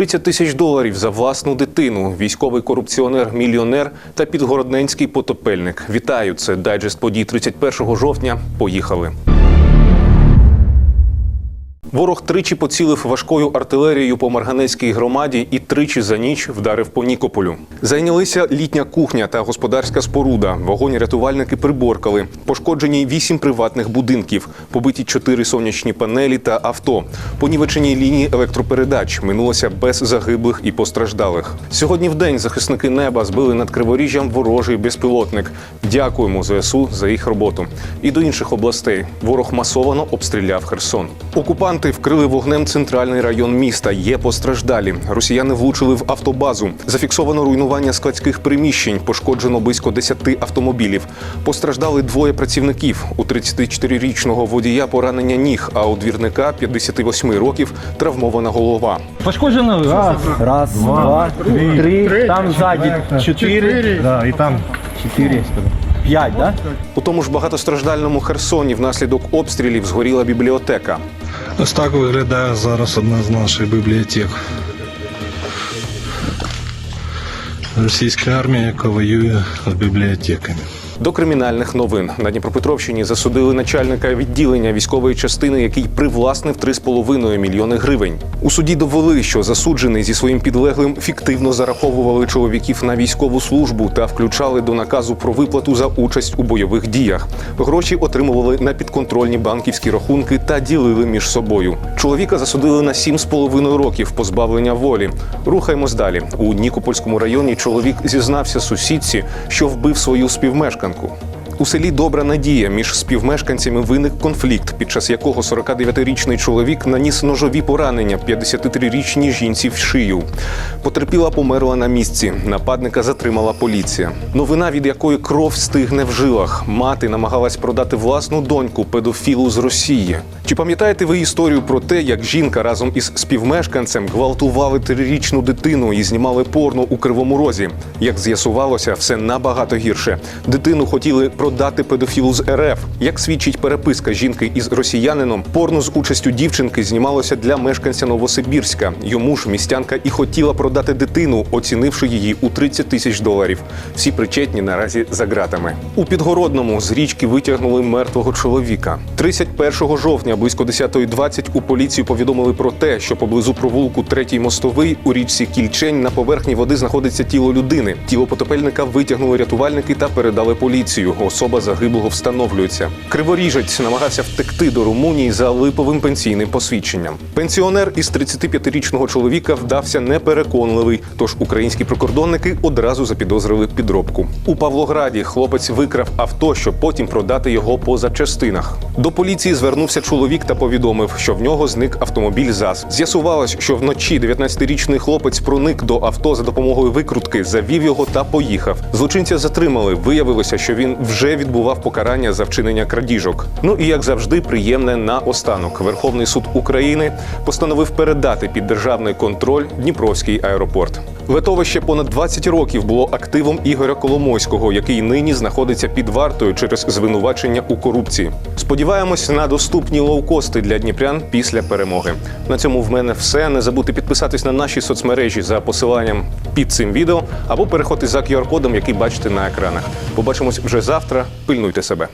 30 тисяч доларів за власну дитину. Військовий корупціонер, мільйонер та підгородненський потопельник. Вітаю! Це дайджест подій 31 жовтня. Поїхали. Ворог тричі поцілив важкою артилерією по Марганецькій громаді і тричі за ніч вдарив по Нікополю. Зайнялися літня кухня та господарська споруда. Вогонь рятувальники приборкали. Пошкоджені вісім приватних будинків, побиті чотири сонячні панелі та авто. Понівечені лінії електропередач минулося без загиблих і постраждалих. Сьогодні в день захисники неба збили над Криворіжжям ворожий безпілотник. Дякуємо ЗСУ за їх роботу. І до інших областей ворог масовано обстріляв Херсон. Окупанти вкрили вогнем центральний район міста. Є постраждалі. Росіяни влучили в автобазу. Зафіксовано руйнування складських приміщень. Пошкоджено близько 10 автомобілів. Постраждали двоє працівників. У 34-річного водія поранення ніг, а у двірника 58 років травмована голова. Пошкоджено раз, Раз, два, три, там сзади чотири, Да, і там чотири, п'ять, да? У тому ж багатостраждальному Херсоні внаслідок обстрілів згоріла бібліотека. Ось так виглядає зараз одна з наших бібліотек. Російська армія, яка воює з бібліотеками. До кримінальних новин на Дніпропетровщині засудили начальника відділення військової частини, який привласнив 3,5 мільйони гривень. У суді довели, що засуджений зі своїм підлеглим фіктивно зараховували чоловіків на військову службу та включали до наказу про виплату за участь у бойових діях. Гроші отримували на підконтрольні банківські рахунки та ділили між собою. Чоловіка засудили на 7,5 років позбавлення волі. Рухаємось далі. У Нікопольському районі чоловік зізнався сусідці, що вбив свою співмешканку сутінку. У селі Добра Надія між співмешканцями виник конфлікт, під час якого 49-річний чоловік наніс ножові поранення 53-річній жінці в шию. Потерпіла померла на місці. Нападника затримала поліція. Новина, від якої кров стигне в жилах. Мати намагалась продати власну доньку педофілу з Росії. Чи пам'ятаєте ви історію про те, як жінка разом із співмешканцем гвалтували трирічну дитину і знімали порно у кривому розі? Як з'ясувалося, все набагато гірше. Дитину хотіли продати педофілу з РФ. Як свідчить переписка жінки із росіянином, порно з участю дівчинки знімалося для мешканця Новосибірська. Йому ж містянка і хотіла продати дитину, оцінивши її у 30 тисяч доларів. Всі причетні наразі за ґратами. У підгородному з річки витягнули мертвого чоловіка. 31 жовтня близько 10.20 у поліцію повідомили про те, що поблизу провулку третій мостовий у річці Кільчень на поверхні води знаходиться тіло людини. Тіло потопельника витягнули рятувальники та передали поліцію. Особа загиблого встановлюється. Криворіжець намагався втекти до Румунії за липовим пенсійним посвідченням. Пенсіонер із 35-річного чоловіка вдався непереконливий. Тож українські прикордонники одразу запідозрили підробку. У Павлограді хлопець викрав авто, щоб потім продати його по запчастинах. До поліції звернувся чоловік та повідомив, що в нього зник автомобіль ЗАЗ. З'ясувалось, що вночі 19-річний хлопець проник до авто за допомогою викрутки, завів його та поїхав. Злочинця затримали. Виявилося, що він вже відбував покарання за вчинення крадіжок. Ну і як завжди, приємне наостанок. Верховний суд України постановив передати під державний контроль Дніпровський аеропорт. Литовище понад 20 років було активом Ігоря Коломойського, який нині знаходиться під вартою через звинувачення у корупції. Сподіваємось на доступні лоукости для дніпрян після перемоги. На цьому в мене все. Не забудьте підписатись на наші соцмережі за посиланням під цим відео або переходьте за QR-кодом, який бачите на екранах. Побачимось вже завтра. Пильнуйте себе.